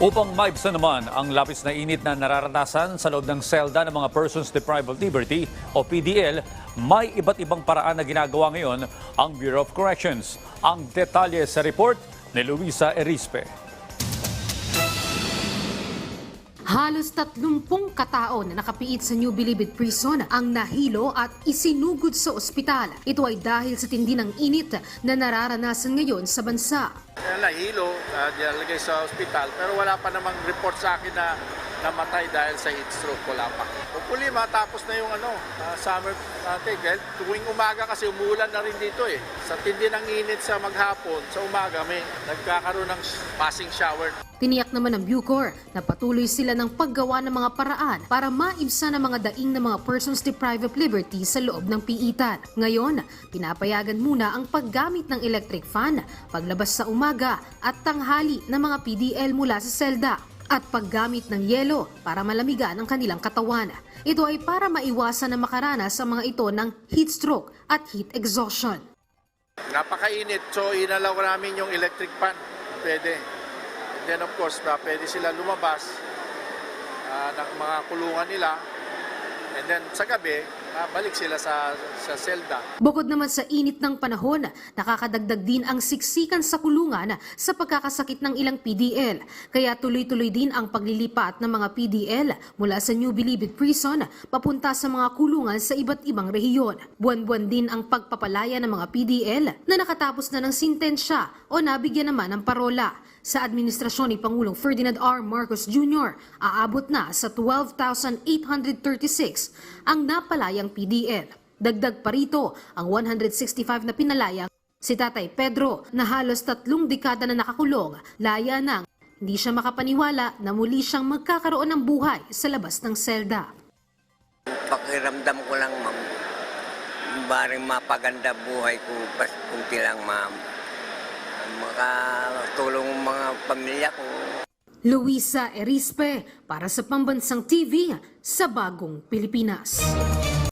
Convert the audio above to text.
Upang maibsan naman ang lapis na init na nararanasan sa loob ng selda ng mga persons deprived of liberty o PDL, may iba't ibang paraan na ginagawa ngayon ang Bureau of Corrections. Ang detalye sa report ni Luisa Erispe. Halos 30 katao na nakapiit sa New Bilibid Prison ang nahilo at isinugod sa ospital. Ito ay dahil sa tindi ng init na nararanasan ngayon sa bansa. Nahilo, uh, nilagay sa ospital, pero wala pa namang report sa akin na namatay dahil sa heat stroke. Wala pa. Hopefully, matapos na yung ano, uh, summer natin. Dahil tuwing umaga kasi umuulan na rin dito eh. Sa tindi ng init sa maghapon, sa umaga may nagkakaroon ng passing shower. Tiniyak naman ng Bucor na patuloy sila ng paggawa ng mga paraan para maibsan ang mga daing ng mga persons deprived of liberty sa loob ng piitan. Ngayon, pinapayagan muna ang paggamit ng electric fan, paglabas sa umaga at tanghali ng mga PDL mula sa selda at paggamit ng yelo para malamigan ang kanilang katawan. Ito ay para maiwasan na makaranas sa mga ito ng heat stroke at heat exhaustion. Napakainit, so inalaw namin yung electric fan. Pwede. And then of course, uh, pwede sila lumabas uh, ng mga kulungan nila. And then sa gabi, balik sila sa, sa selda. Bukod naman sa init ng panahon, nakakadagdag din ang siksikan sa kulungan sa pagkakasakit ng ilang PDL. Kaya tuloy-tuloy din ang paglilipat ng mga PDL mula sa New Bilibid Prison papunta sa mga kulungan sa iba't ibang rehiyon. Buwan-buwan din ang pagpapalaya ng mga PDL na nakatapos na ng sintensya o nabigyan naman ng parola. Sa administrasyon ni Pangulong Ferdinand R. Marcos Jr., aabot na sa 12,836 ang napalayang PDL. Dagdag pa rito ang 165 na pinalayang si Tatay Pedro na halos tatlong dekada na nakakulong, laya nang hindi siya makapaniwala na muli siyang magkakaroon ng buhay sa labas ng selda. pakiramdam ko lang, ma'am, baring mapaganda buhay ko, bas kunti lang, ma'am. Makatulong mga pamilya ko. Luisa Erispe para sa Pambansang TV sa Bagong Pilipinas.